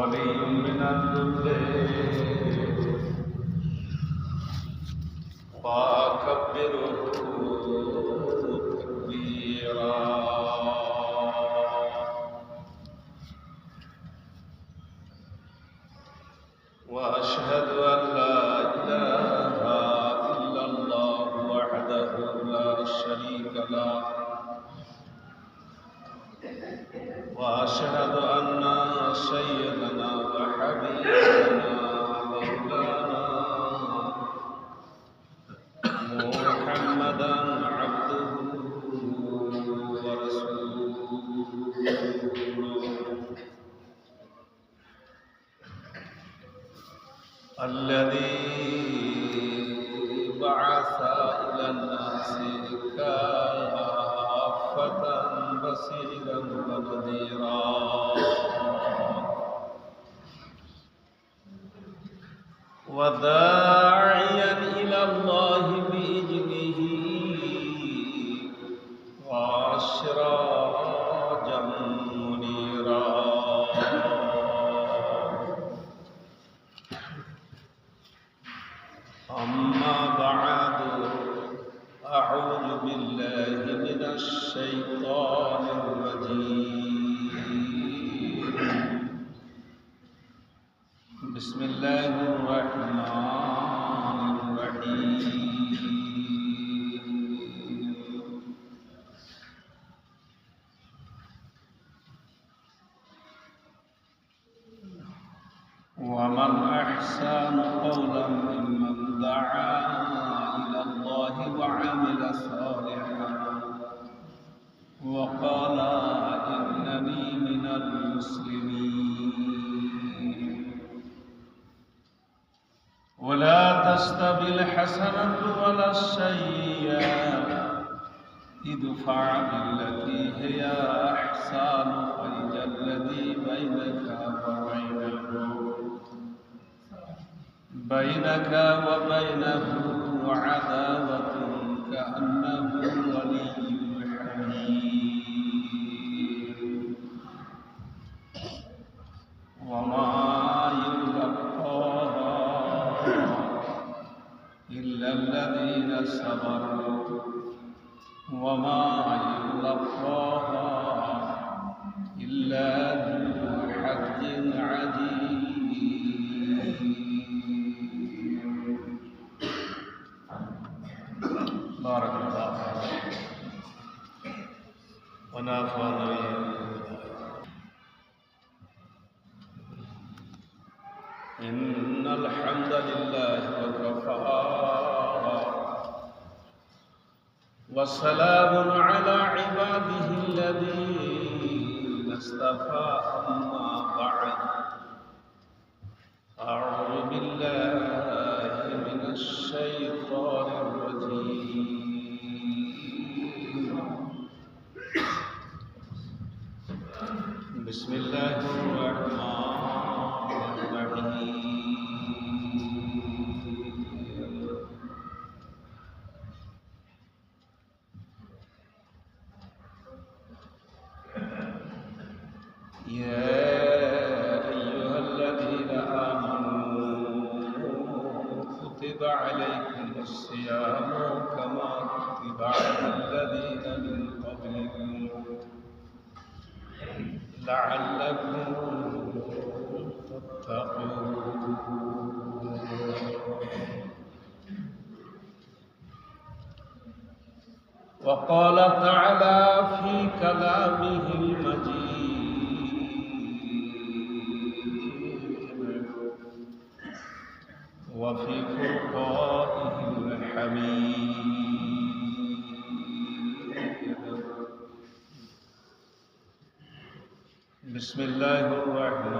غني من الذل فكبره بصيرا ونذيرا وداعيا أحسن قولا ممن دعا إلى الله وعمل صالحا وقال إنني من المسلمين. ولا تستوي الحسنة ولا السيئة. ادفع بالتي هي أحسن فإذا الذي بينك وبينه بينك وبينه عداوة كأنه ولي حميم. وما يلقاها إلا الذين صبروا. وما يلقاها إلا ذو حظ عظيم وسلام على عباده الذين اصطفى أما بعد. أعوذ بالله من الشيطان الرجيم. بسم الله الرحمن وفي فرقانه الحميد. بسم الله الرحمن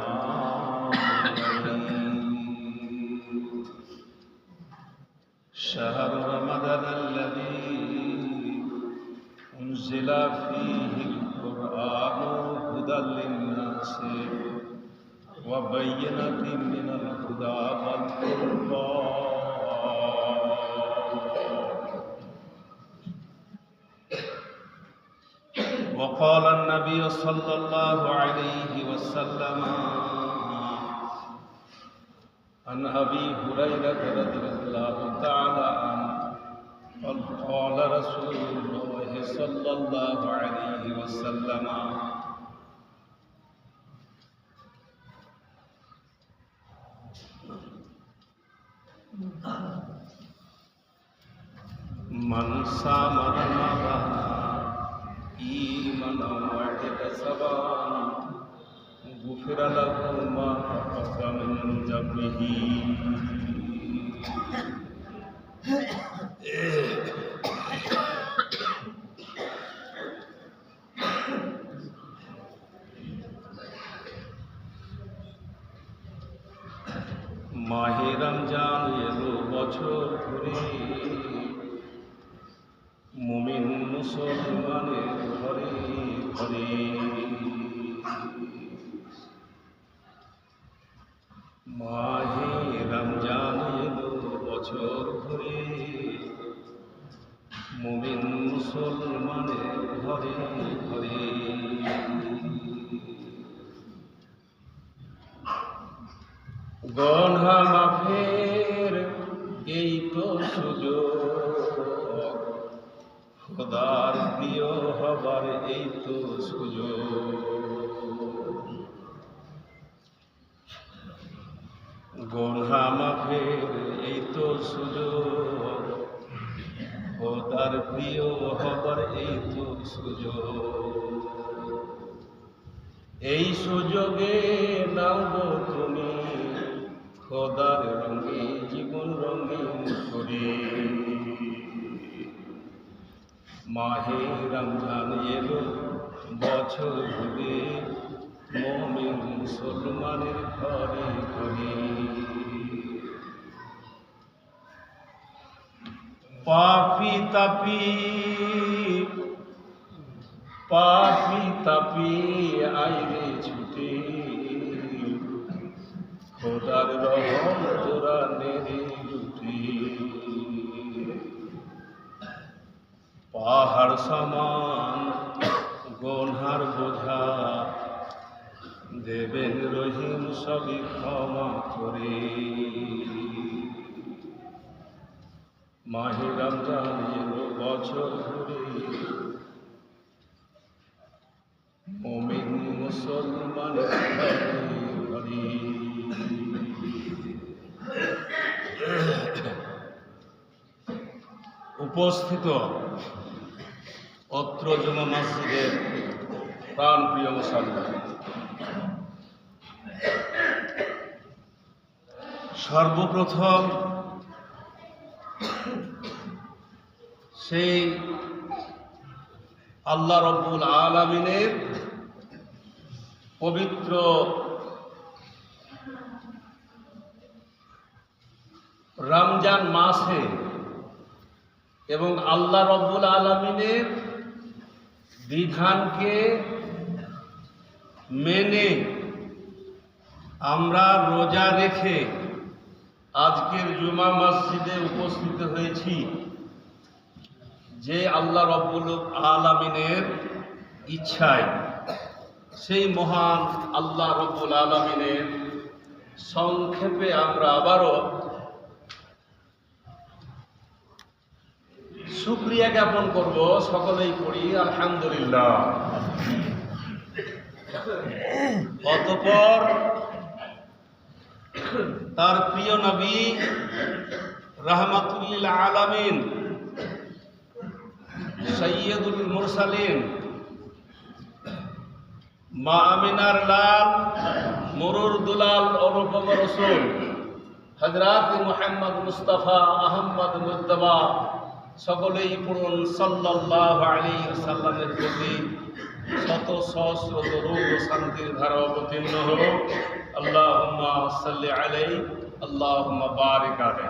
هريرة رضي الله تعالى عنه. قال قال رسول الله صلى الله عليه وسلم. من صام رمضان إيمانا واحتسابا غفر له ما تقدم من ذنبه. মাহে রমজান বছর ঘুরে মুমিন মুসলমানের ঘরে ঘরে। গণহা মাফের এই তো সুযোগ। খোদার প্রিয় হবার এই তো এই সুযোগে নাও গো তুমি। খোদার রঙে, জীবন রঙিন করে মাহে রমজান এলো, বছর ঘুরে মমিন মুসলমানের ঘরে ঘরে। পাপি তাপি পাপি তাপি আইরে ছুটে। খোদার রহম তোরা নেড়ে লুটে। পাহাড় সমান, গনহার বোঝা। দেবেন রহিম সবই ক্ষমা করে। মাহে রমজান বছর ঘুরে উপস্থিত অত্র জমা মসজিদের প্রাণ প্রিয় মুসলমান। সর্বপ্রথম সেই আল্লাহ রব্বুল আলমিনের পবিত্র রমজান মাসে এবং আল্লাহ রব্বুল আলমিনের বিধানকে মেনে আমরা রোজা রেখে আজকের জুমা মসজিদে উপস্থিত হয়েছি। যে আল্লাহ রব্বুল আলমিনের ইচ্ছায়। সেই মহান আল্লাহ রব্বুল আলমিনের সংক্ষেপে আমরা আবারও শুক্রিয়া জ্ঞাপন করব, সকলেই পড়ি, আলহামদুলিল্লাহ। অতপর তার প্রিয় নবী রহমাতুল্লিল আলামিন সৈয়দুল মুরসালিন মা আমিনার লাল, মরুর দুলাল, অনুপম রসুল হজরত মোহাম্মদ মুস্তফা আহম্মদ মুস্তফা সকলেই পড়ুন সাল্লাহ আলী সাল্লামের প্রতি শত সহস্র দরুদ ও শান্তির ধারা অবতীর্ণ হল। আল্লাহ সাল্লি আলাই আল্লাহ বারিক আলাই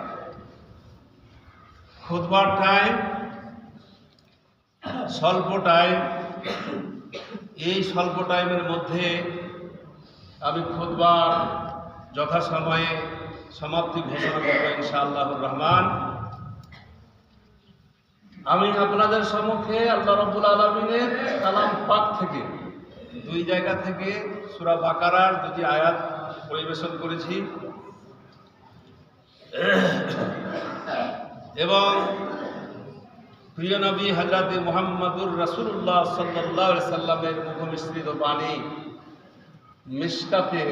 খুদবার টাইম স্বল্প টাইম এই স্বল্প টাইমের মধ্যে আমি খুদবার যথাসময়ে সমাপ্তি ঘোষণা করব ইনশাআল্লাহুর রহমান। আমি আপনাদের সম্মুখে আল্লাহ রব্বুল আলমিনের কালাম পাক থেকে দুই জায়গা থেকে সুরা বাকারার দুটি আয়াত পরিবেশন করেছি। এবং প্রিয় নবী হজরত মোহাম্মদুর রসুল্লাহ সাল্লাহ সাল্লামের মুখমিশ্রিত বাণী মিসকাতের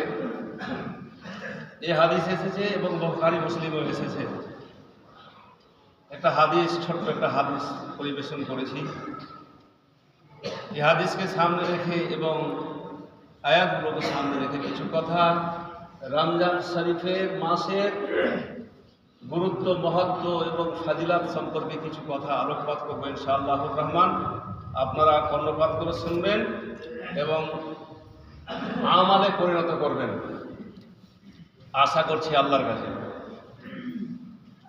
এই হাদিস এসেছে এবং বখারি মুসলিমও এসেছে। একটা হাদিস, ছোট্ট একটা হাদিস পরিবেশন করেছি। এই হাদিসকে সামনে রেখে এবং আয়াতগুলোকে সামনে রেখে কিছু কথা। রমজান শরীফের মাসের গুরুত্ব, মহত্ব এবং ফাজিলাত সম্পর্কে কিছু কথা আলোকপাত করবেন শাহ রহমান, আপনারা কর্ণপাত করে শুনবেন এবং আমালে পরিণত করবেন। আশা করছি আল্লাহর কাছে।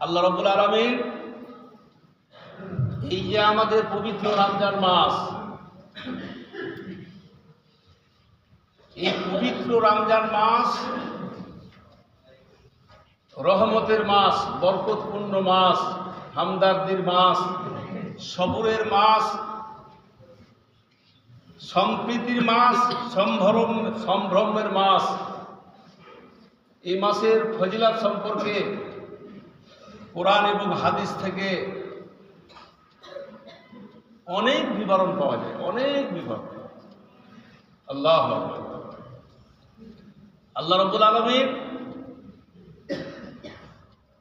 আল্লাহ রব্বুল আলমিন, এই যে আমাদের পবিত্র রমজান মাস, এই পবিত্র রমজান মাস রহমতের মাস, বরকতপূর্ণ মাস, হামদার্দির মাস, সবুরের মাস, সম্প্রীতির মাস, সম্ভ্রম, সম্ভ্রমের মাস। এই মাসের ফজিলাত সম্পর্কে কোরআন এবং হাদিস থেকে অনেক বিবরণ পাওয়া যায়, অনেক বিবরণ। আল্লাহ আল্লাহ রব্বুল আলমীর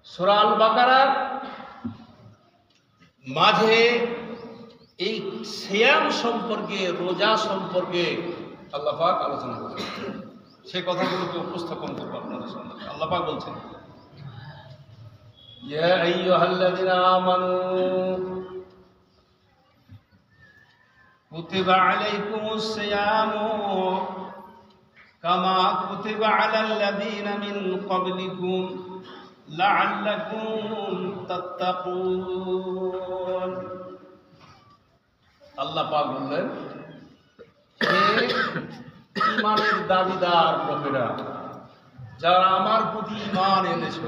সুরাল বাকারার মাঝে এই শ্যাম সম্পর্কে রোজা সম্পর্কে আল্লাহ পাক আলোচনা করেন সে কথাগুলোকে উপস্থাপন করবো আপনাদের সামনে আল্লাহ পাক বলছেন يا أيها الذين آمنوا كتب عليكم الصيام كما كتب على الذين من قبلكم আল্লাহ পাক বললেন, হে ইমানের দাবিদার লোকেরা, যারা আমার প্রতি ইমান এনেছ,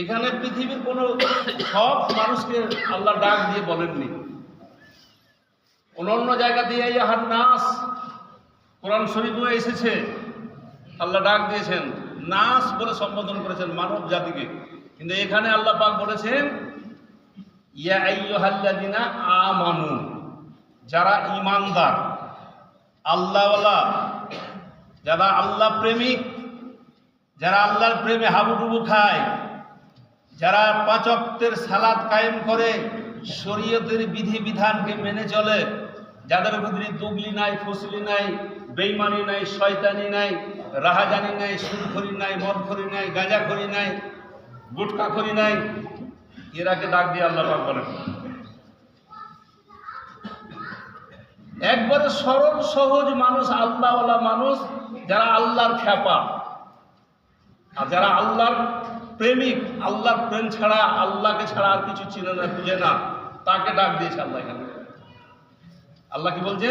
এখানে পৃথিবীর কোনো সব মানুষকে আল্লাহ ডাক দিয়ে বলেননি। অন্য জায়গা দিয়ে ইয়াহার নাস কোরআন শরীফও এসেছে, আল্লাহ ডাক দিয়েছেন। নাস বলে সম্বোধন করেছেন মানব জাতিকে। কিন্তু এখানে আল্লাহ পাক বলেছেন, ইয়া আমানু, যারা ইমানদার আল্লাহওয়ালা, যারা আল্লাহ প্রেমিক, যারা আল্লাহর প্রেমে হাবুডুবু খায়, যারা পাচকদের সালাদ কায়েম করে, শরীয়তের বিধি বিধানকে মেনে চলে, যাদের ভিতরে দুগলি নাই, ফসলি নাই, বেইমানি নাই, শয়তানি নাই রাহাজানি নাই সুদখড়ি নাই, মদখড়ি নাই গাঁজা গাঁজাখড়ি নাই গুটকাখড়ি নাই এরাকে ডাক দিয়ে আল্লাহ পাক বলেন। একবারে সরল, সহজ মানুষ, আল্লাহওয়ালা মানুষ, যারা আল্লাহর খ্যাপা। আর যারা আল্লাহর প্রেমিক, আল্লাহর প্রেম ছাড়া, আল্লাহকে ছাড়া আর কিছু চিনে না, বুঝে না, তাকে ডাক দিয়েছে আল্লাহ এখানে। আল্লাহ কি বলছে?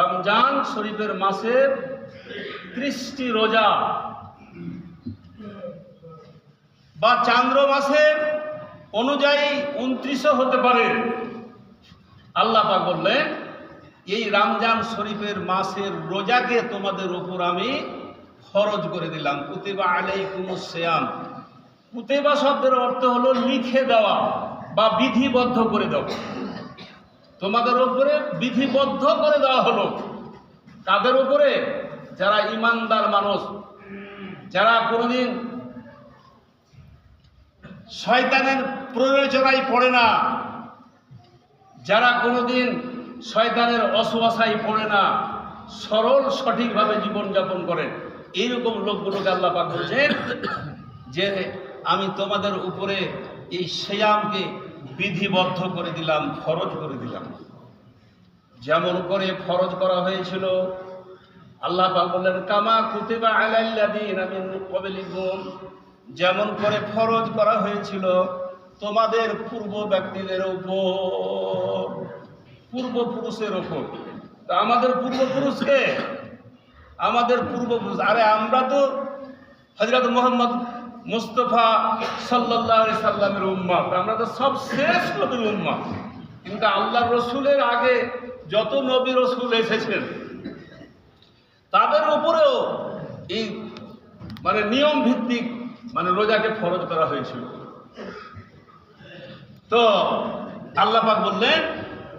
রমজান শরীফের মাসের ত্রিশটি রোজা। বা চান্দ্র মাসের অনুযায়ী উনত্রিশও হতে পারে। আল্লাহ পাক বললেন, এই রমজান শরীফের মাসের রোজাকে তোমাদের উপর আমি ফরজ করে দিলাম। কুতেবা আলাইকুমুস সিয়াম। কুতেবা শব্দের অর্থ হলো লিখে দেওয়া বা বিধিবদ্ধ করে দেওয়া। তোমাদের উপরে বিধিবদ্ধ করে দেওয়া হলো। তাদের উপরে যারা ইমানদার মানুষ, যারা কোনোদিন শয়তানের প্রয়োজনায় পড়ে না, যারা কোনোদিন শয়তানের অসুবাসায় পড়ে না, সরল সঠিকভাবে জীবনযাপন করেন এইরকম লোকগুলোকে আল্লাহ পাক বলছেন যে আমি তোমাদের উপরে এই শ্যামকে বিধিবদ্ধ করে দিলাম, ফরজ করে দিলাম। যেমন করে ফরজ করা হয়েছিল, আল্লাহ পাক বললেন, কামা কুতিবা আলাল্লাযীনা মিন ক্বাবলিকুম। যেমন করে ফরজ করা হয়েছিল, তোমাদের পূর্ব ব্যক্তিদের উপর, পূর্বপুরুষের উপর। তা আমাদের পূর্বপুরুষকে আমাদের পূর্বপুরুষ। আরে আমরা তো হজরত মোহাম্মদ মুস্তফা সাল্লাহ সাল্লামের উম্মত। আমরা তো সব শেষ নবীর উম্মত। কিন্তু আল্লাহ রসুলের আগে যত নবী রসুল এসেছেন, তাদের উপরেও এই মানে নিয়ম ভিত্তিক মানে রোজাকে ফরজ করা হয়েছিল। তো আল্লাহ পাক বললেন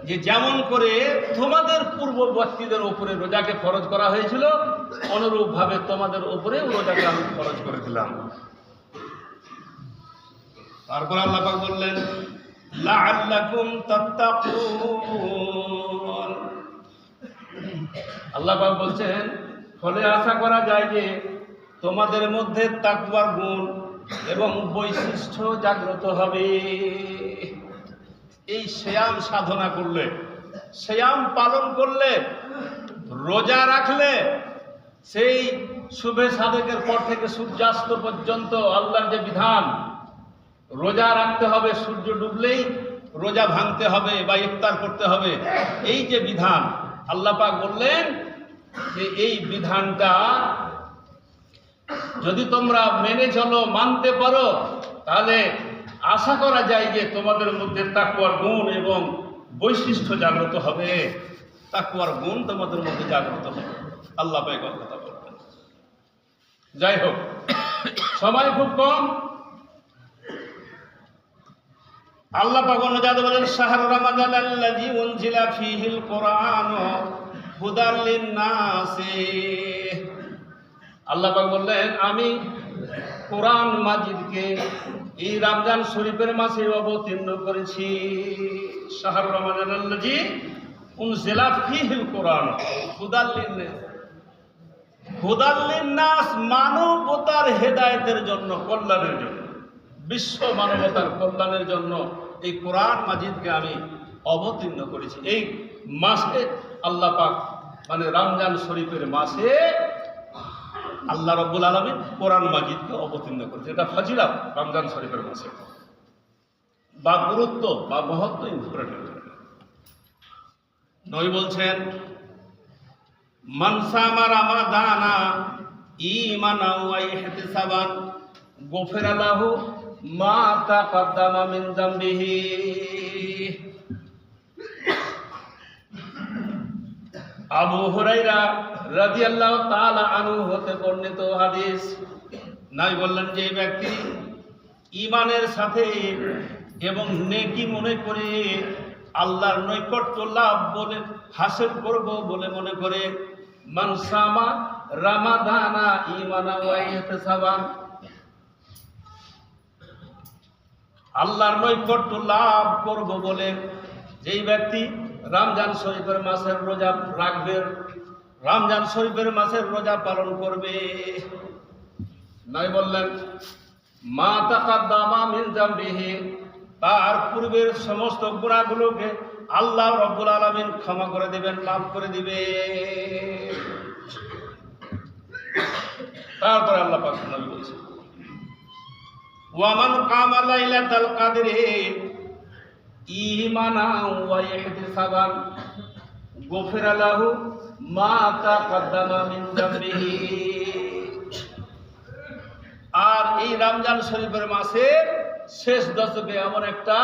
যে যেমন করে তোমাদের পূর্ববর্তীদের উপরে রোজাকে ফরজ করা হয়েছিল, অনুরূপভাবে তোমাদের উপরে রোজাকে আমি ফরজ করে দিলাম। তারপর আল্লাহ বললেন, লাআল্লাকুম আল্লাহ বলছেন, ফলে আশা করা যায় যে তোমাদের মধ্যে তাকবার গুণ এবং বৈশিষ্ট্য জাগ্রত হবে। এই শ্যাম সাধনা করলে, শ্যাম পালন করলে, রোজা রাখলে, সেই শুভে সাধকের পর থেকে সূর্যাস্ত পর্যন্ত আল্লাহর যে বিধান রোজা রাখতে হবে, সূর্য ডুবলেই রোজা ভাঙতে হবে বা ইফতার করতে হবে। এই যে বিধান, আল্লাহ পাক বললেন যে এই বিধানটা যদি তোমরা মেনে চলো, মানতে পারো, তাহলে আশা করা যায় যে তোমাদের মধ্যে তাকুয়ার গুণ এবং বৈশিষ্ট্য জাগ্রত হবে। তাকুয়ার গুণ তোমাদের মধ্যে জাগ্রত হবে। আল্লাহ পাক কথা বলবেন যাই হোক, সময় খুব কম। আল্লাহ পাক অনুযায়ী বলেন, শাহর রমাদান আল্লাযী উনজিলা ফীহিল কুরআন, হুদাল লিন-নাসি। আল্লাহ পাক বললেন, আমি কোরআন মাজিদকে এই রমজান শরীফের মাসে অবতীর্ণ করেছি। শাহর রমাদান আল্লাযী উনজিলা ফীহিল কুরআন, হুদাল লিন-নাস। হুদাল লিন-নাস মানবতার হেদায়েতের জন্য, কল্যাণের জন্য। বিশ্ব মানবতার কল্যাণের জন্য এই কোরআন মাজিদকে আমি অবতীর্ণ করেছি। এই মাসে আল্লাহ পাক মানে রমজান শরীফের মাসে আল্লাহ রব্বুল আলমিন কোরআন মাজিদকে অবতীর্ণ করেছে। এটা ফাজিলাত রমজান শরীফের মাসে। বা গুরুত্ব বা মহত্ব ইম্পর্টেন্ট নই বলছেন মানসামা রামাদানা ইমানা ওয়া ইহতিসাবান গোফের আলাহু মা তাকাদ্দামা মিন যামবিহি আবু হুরাইরা রাদিয়াল্লাহু তাআলা আনহু হতে বর্ণিত হাদিস। নাই বললেন যে ব্যক্তি ইমানের সাথে এবং নেকি মনে করে আল্লাহর নৈকট্য লাভ বলে, হাসিল করব বলে মনে করে মানসামা রামাদানা ইমানা ওয়া ইহতিসাবান। আল্লাহর নৈকট্য লাভ করব বলে যেই ব্যক্তি রমজান শরীফের মাসের রোজা রাখবে, রমজান শরীফের মাসের রোজা পালন করবে। নাই বললেন, মা তাকাদ্দামা মিন জামবিহি তার পূর্বের সমস্ত গুণাগুলোকে আল্লাহ রব্বুল আলামিন ক্ষমা করে দিবেন মাফ করে দিবে তারপরে আল্লাহ পাক নবী বলছেন ওয়ামান কামা লাইলাতাল কাদরে, ঈমানা ওয়া ইহতিসাবান। গুফিরা লাহু মা তাকাদ্দামা মিন আর এই রমজান শরীফের মাসে শেষ দশকে এমন একটা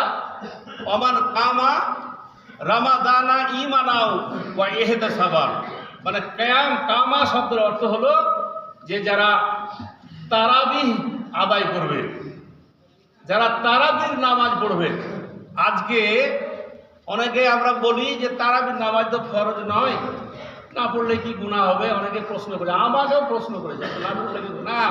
অমান কামা রামাদানা ইমানাও ওয়া ইহতিসাবান। মানে কায়াম কামা শব্দের অর্থ হলো যে যারা তারাবিহ আদায় করবে। যারা তারাবির নামাজ পড়বে। আজকে অনেকে আমরা বলি যে তারাবির নামাজ তো ফরজ নয়। না পড়লে কি গুণা হবে? অনেকে প্রশ্ন করে। আমাকেও প্রশ্ন করেছে না পড়লে কি না,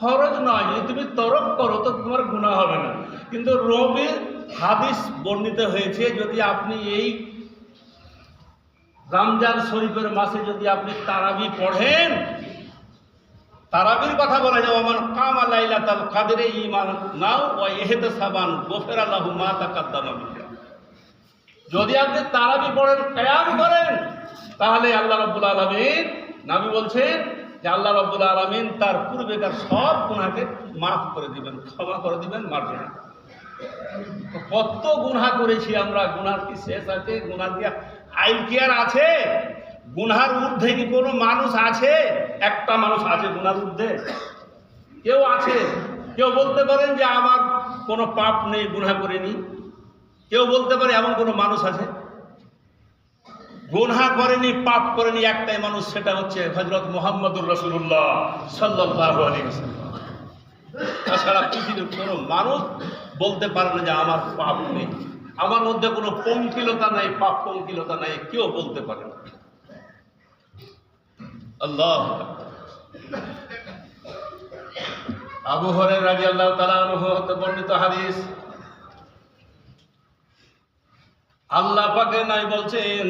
ফরজ নয়। যদি তুমি তরক করো, তো তোমার গুণা হবে না। কিন্তু রবির হাদিস বর্ণিত হয়েছে, যদি আপনি এই রমজান শরীফের মাসে যদি আপনি তারাবি পড়েন, তারাবির কথা বলা যায় আমার কামা লাইলা তাল কাদের নাও মা তাকাদ্দামা। যদি আপনি তারাবি পড়েন, কয়াম করেন, তাহলে আল্লাহ বলছেন যে আল্লাহ তার পূর্বেকার সব গুণাকে মাফ করে দিবেন, ক্ষমা করে দিবেন মারবেন কত গুনাহ করেছি আমরা গুনার কি শেষ আছে গুনার কি আইন কি আর আছে? গুনহার ঊর্ধ্বে কি কোনো মানুষ আছে? একটা মানুষ আছে গুনার ঊর্ধ্বে। কেউ আছে, কেউ বলতে পারেন যে আমার কোনো পাপ নেই, গুনাহ করিনি। কেউ বলতে পারে এমন কোনো মানুষ আছে? গুনহা করেনি, পাপ করেনি, একটাই মানুষ, সেটা হচ্ছে হজরত মোহাম্মদুর রসুল্লাহ সাল্লাহ তাছাড়া পৃথিবীর কোনো মানুষ বলতে পারে না যে আমার পাপ নেই। আমার মধ্যে কোনো পঙ্কিলতা নাই, পাপ পঙ্কিলতা নাই, কেউ বলতে পারে না। আল্লাহ আবু হরে রাজি আল্লাহ তালা হতে বর্ণিত হাদিস। আল্লাহ পাকে নাই বলছেন,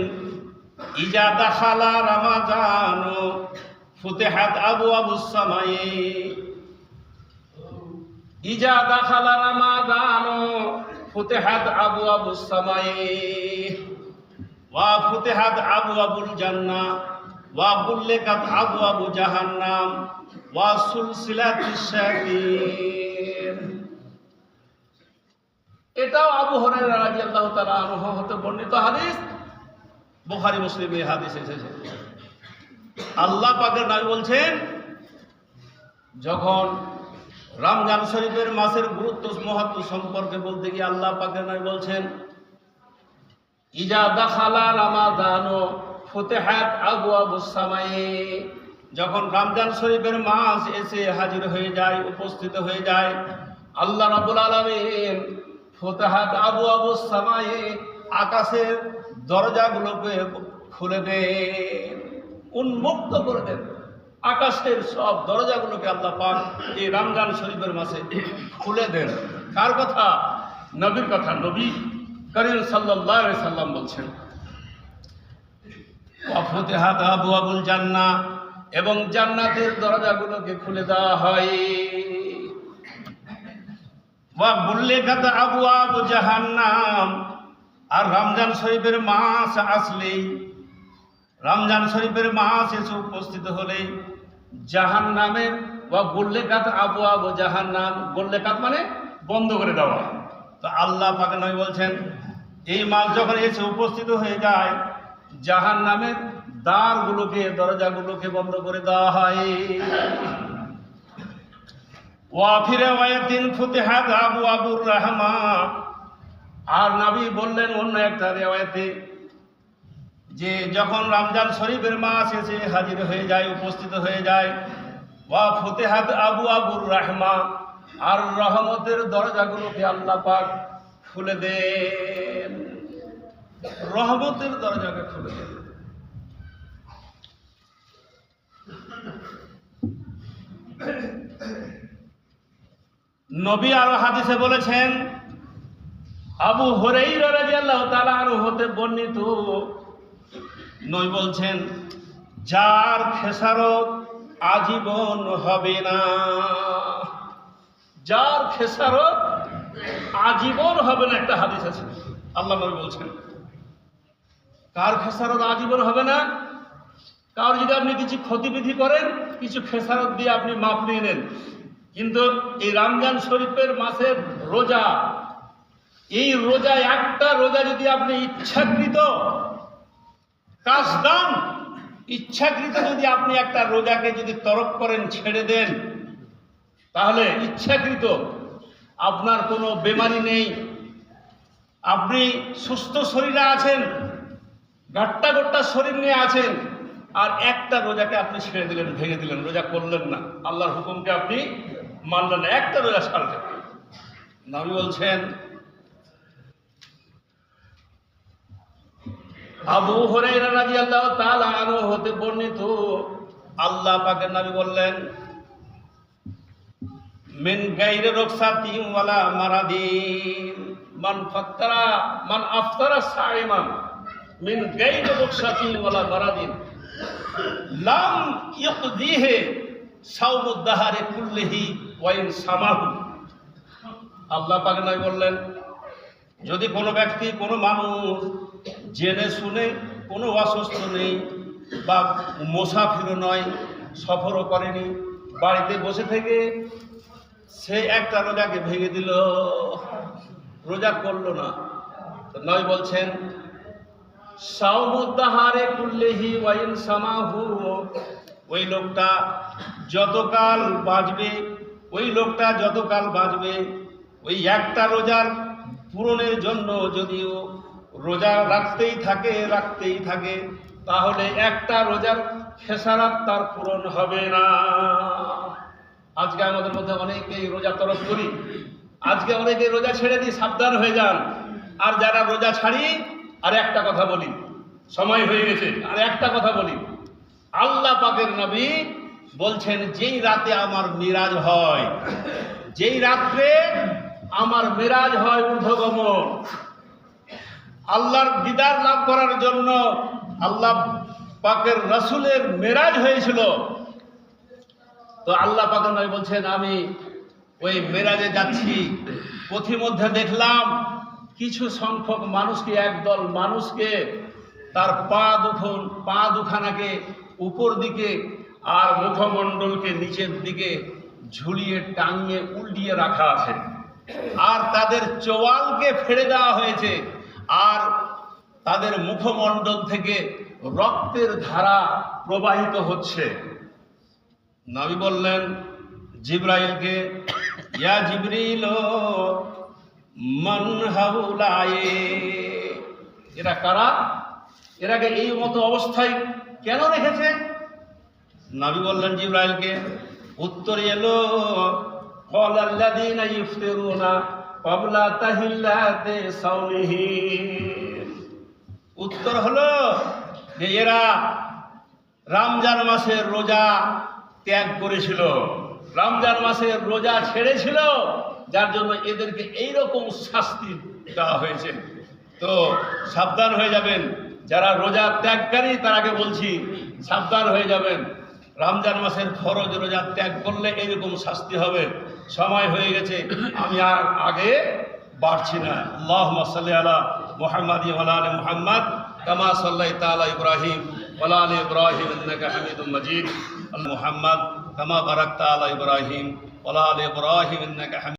ইজা দাখালা রামাজান ফুতেহাত আবু আবু সামায়ে ইজা দাখালা রামাদান ফুতেহাত আবু আবু সামায়ে ওয়া ফুতেহাত আবু আবুল জান্নাহ, ওয়া বুল্লিকাত আবু আবু জাহান্নাম। এটাও আবু হরাইরা রাদিয়াল্লাহু তাআলা আনহু হতে বর্ণিত হাদিস। বুখারী, মুসলিমে এই হাদিস এসেছে। আল্লাহ পাকের নবী বলছেন, যখন রমজান শরীফের মাসের গুরুত্ব মহত্ব সম্পর্কে বলতে গিয়ে আল্লাহ পাকের নবী বলছেন, ইজা দাখালা রামাদান ফুতেহাত আবু আবু সামায়ে যখন রমজান শরীফের মাস এসে হাজির হয়ে যায়, উপস্থিত হয়ে যায়, আল্লাহ রাবুল আলমিন ফুতেহাত আবু আবু সামায়ে আকাশের দরজাগুলোকে খুলে দেন, উন্মুক্ত করে দেন। আকাশের সব দরজাগুলোকে আল্লাহ পাক এই রমজান শরীফের মাসে খুলে দেন। কার কথা? নবীর কথা। নবী করিম সাল্লাহ সাল্লাম বলছেন অফতেহাত আবু আবুল জান্না এবং জান্নাতের দরজাগুলোকে খুলে দেওয়া হয়। ওয়া বুল্লেখাত আবু আবু জাহান্নাম। আর রমজান শরীফের মাস আসলেই, রমজান শরীফের মাস এসে উপস্থিত হলে জাহান নামের বা গোল্লেকাত আবু আবু জাহান নাম গোল্লেকাত মানে বন্ধ করে দেওয়া। তো আল্লাহ পাকে নয় বলছেন, এই মাস যখন এসে উপস্থিত হয়ে যায় জাহান নামের দ্বারগুলোকে, দরজাগুলোকে বন্ধ করে দেওয়া হয়। ওয়াফিরে ওয়াতিন ফুতেহাত আবু আবুর রহমা। আর নাবি বললেন অন্য একটা রেওয়ায়তে যে, যখন রমজান শরীফের মাস এসে হাজির হয়ে যায়, উপস্থিত হয়ে যায়, ওয়া ফুতেহাত আবু আবুর রাহমা। আর রহমতের দরজাগুলোকে আল্লাহ পাক খুলে দেন। রহমতের দরজাকে খুলে দেন। নবী আরও হাদিসে বলেছেন, আবু হরেইরা রাদিয়াল্লাহু তাআলা আনহু হতে বর্ণিত নই বলছেন, যার খেসারত আজীবন হবে না, যার খেসারত আজীবন হবে না, একটা হাদিস আছে, আল্লাহ নবী বলছেন, কার খেসারত আজীবন হবে না কার যদি আপনি কিছু ক্ষতিবিধি করেন, কিছু খেসারত দিয়ে আপনি মাপ নিয়ে নেন। কিন্তু এই রমজান শরীফের মাসের রোজা, এই রোজা, একটা রোজা যদি আপনি ইচ্ছাকৃত কাজদান ইচ্ছাকৃত যদি আপনি একটা রোজাকে যদি তরক করেন, ছেড়ে দেন, তাহলে ইচ্ছাকৃত আপনার কোনো বেমারি নেই। আপনি সুস্থ শরীরে আছেন গাট্টা গোট্টা শরীর নিয়ে আছেন আর একটা রোজাকে আপনি ছেড়ে দিলেন, ভেঙে দিলেন, রোজা করলেন না। আল্লাহর হুকুমকে আপনি মানলেন না, একটা রোজা ছাড়লেন নবী বলছেন, আবু হরাইরা রাদিয়াল্লাহু তাআলা আনহু হতে বর্ণিত, আল্লাহ পাকের নবী বললেন, মিন গাইরে রুখসাতি ওয়ালা মারাদিন, মান ফাত্তারা, মান আফতারা সাইমান, মিন গাইরে রুখসাতি ওয়ালা মারাদিন লাম ইকদিহে সাওমুদ দাহারে কুল্লিহি ওয়া ইন সামাহু। আল্লাহ পাক নবী বললেন, যদি কোনো ব্যক্তি, কোনো মানুষ জেনে শুনে, কোনো অসুস্থ নেই বা মোসাফিরও নয়, সফরও করেনি, বাড়িতে বসে থেকে সে একটা রোজাকে ভেঙে দিল, রোজা করল না নয় বলছেন সাউমুদ্দাহারে কুল্লেহি ওয়াইন সামাহু। ওই লোকটা যতকাল বাঁচবে, ওই লোকটা যতকাল বাঁচবে, ওই একটা রোজার পূরণের জন্য যদিও রোজা রাখতেই থাকে রাখতেই থাকে, তাহলে একটা রোজার খেসারাত তার পূরণ হবে না। আজকে আমাদের মধ্যে অনেকেই রোজা তরফ করি। আজকে অনেকে রোজা ছেড়ে দিই সাবধান হয়ে যান। আর যারা রোজা ছাড়ি আর একটা কথা বলি। সময় হয়ে গেছে, আর একটা কথা বলি। আল্লাহ পাকের নবী বলছেন, যেই রাতে আমার মিরাজ হয়, যেই রাত্রে আমার মিরাজ হয় ঊর্ধ্বগমন, আল্লাহর দিদার লাভ করার জন্য আল্লাহ পাকের রসুলের মেরাজ হয়েছিল। তো আল্লাহ পাকের নয় বলছেন, আমি ওই মেরাজে যাচ্ছি, পথিমধ্যে দেখলাম কিছু সংখ্যক মানুষকে, একদল মানুষকে তার পা দুখন, পা দুখানাকে উপর দিকে আর মুখমণ্ডলকে নিচের দিকে ঝুলিয়ে, টাঙিয়ে, উল্টিয়ে রাখা আছে। আর তাদের চোয়ালকে ফেলে দেওয়া হয়েছে। আর তাদের মুখমণ্ডল থেকে রক্তের ধারা প্রবাহিত হচ্ছে। নবী বললেন, জিব্রাইলকে, ইয়া জিবরিল মান হাউলায়ে এরা কারা এরাকে এই মতো অবস্থায় কেন রেখেছে নবী বললেন জিব্রাইলকে উত্তর এলো قال الذين يفطرون قبل تهلات صومهم উত্তর হলো যে এরা রমজান মাসের রোজা ত্যাগ করেছিল রমজান মাসের রোজা ছেড়েছিল যার জন্য এদেরকে এই রকম শাস্তি দেওয়া হয়েছে। তো সাবধান হয়ে যাবেন। যারা রোজা ত্যাগকারী তারাকে বলছি, সাবধান হয়ে যাবেন। রমজান মাসের ফরজ রোজা ত্যাগ করলে এরকম শাস্তি হবে। সময় হয়ে গেছে, আমি আর আগে বাড়ছি না। আল্লাহ সাল্লি আলা মোহাম্মদ আলী মোহাম্মদ, কামা সাল্লাই তালা ইব্রাহিম ওয়ালা আলী ইব্রাহিম হামিদুম মজিদ। মোহাম্মদ, কামা বারাকতা তালা ইব্রাহিম ওয়ালা আলী ইব্রাহিম হামিদ